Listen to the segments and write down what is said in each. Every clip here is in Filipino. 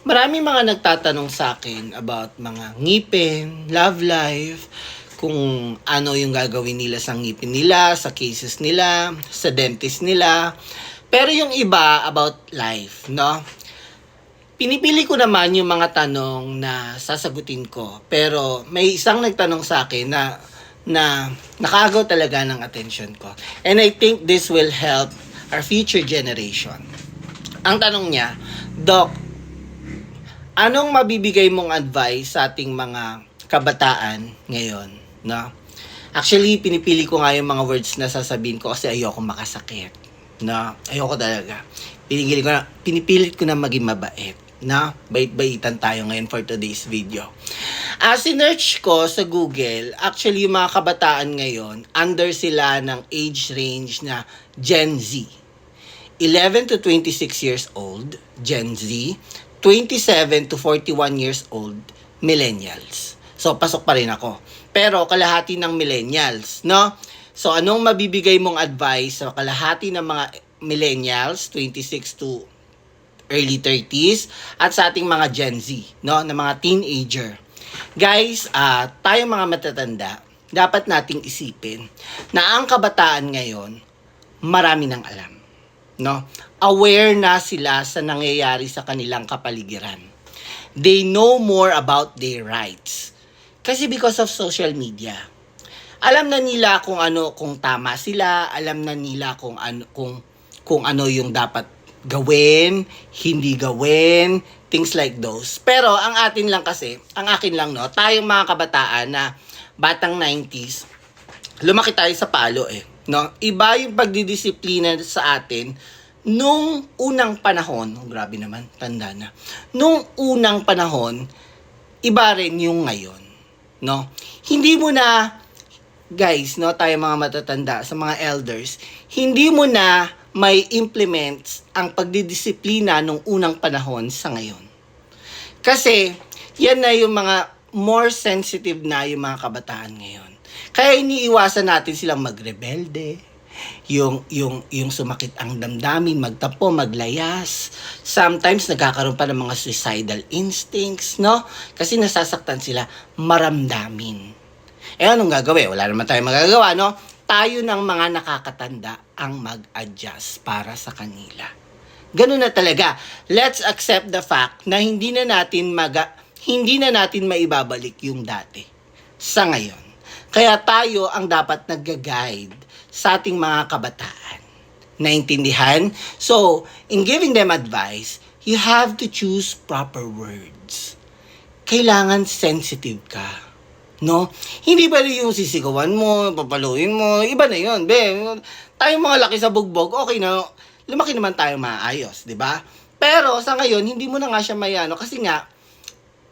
Marami mga nagtatanong sa akin about mga ngipin, love life, kung ano yung gagawin nila sa ngipin nila, sa cases nila, sa dentist nila. Pero yung iba about life, no? Pinipili ko naman yung mga tanong na sasagutin ko. Pero may isang nagtanong sa akin na na nakagaw talaga ng attention ko. And I think this will help our future generation. Ang tanong niya, Doc, anong mabibigay mong advice sa ating mga kabataan ngayon, no? Actually, pinipili ko nga yung mga words na sasabihin ko kasi ayoko makasakit. No? Ayoko talaga. Pinigili ko na, pinipilit ko na maging mabait. Na, bait-baitan tayo ngayon for today's video. As sinerch ko sa Google, actually yung mga kabataan ngayon, under sila ng age range na Gen Z. 11 to 26 years old, Gen Z, 27 to 41 years old, millennials. So, pasok pa rin ako. Pero, kalahati ng millennials, no? So, anong mabibigay mong advice sa kalahati ng mga millennials, 26 to early 30s, at sa ating mga Gen Z, no? Na mga teenager. Guys, ah tayo mga matatanda, dapat nating isipin na ang kabataan ngayon, marami nang alam no? Aware na sila sa nangyayari sa kanilang kapaligiran. They know more about their rights. Kasi because of social media. Alam na nila kung ano kung tama sila, alam na nila kung ano kung kung ano yung dapat gawin, hindi gawin, things like those. Pero ang atin lang kasi, ang akin lang no, tayong mga kabataan na batang 90s, lumaki tayo sa palo eh. No? Iba yung pagdidisiplina sa atin nung unang panahon, oh, grabe naman, tanda na. Nung unang panahon, iba rin yung ngayon. No? Hindi mo na, guys, no, tayo mga matatanda, sa mga elders, hindi mo na may implements ang pagdidisiplina nung unang panahon sa ngayon. Kasi, yan na yung mga more sensitive na yung mga kabataan ngayon. Kaya iniiwasan natin silang magrebelde, yung yung yung sumakit ang damdamin, magtapo, maglayas. Sometimes nagkakaroon pa ng mga suicidal instincts, no? Kasi nasasaktan sila maramdamin. Eh anong gagawin? Wala naman tayong magagawa, no? Tayo ng mga nakakatanda ang mag-adjust para sa kanila. Ganun na talaga. Let's accept the fact na hindi na natin maga, hindi na natin maibabalik yung dati sa ngayon. Kaya tayo ang dapat nag-guide sa ating mga kabataan. Naintindihan? So, in giving them advice, you have to choose proper words. Kailangan sensitive ka. No? Hindi ba yung sisigawan mo, papaluin mo, iba na yun. Be, tayong mga laki sa bugbog, okay na, lumaki naman tayo maayos, di ba? Pero sa ngayon, hindi mo na nga siya mayano kasi nga,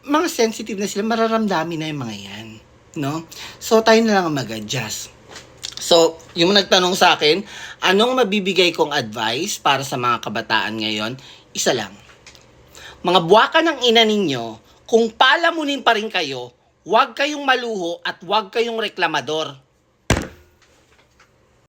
mga sensitive na sila, mararamdamin na yung mga yan. No? So, tayo na lang ang mag-adjust. So, yung nagtanong sa akin, anong mabibigay kong advice para sa mga kabataan ngayon? Isa lang. Mga buwaka ng ina ninyo, kung palamunin pa rin kayo, huwag kayong maluho at huwag kayong reklamador.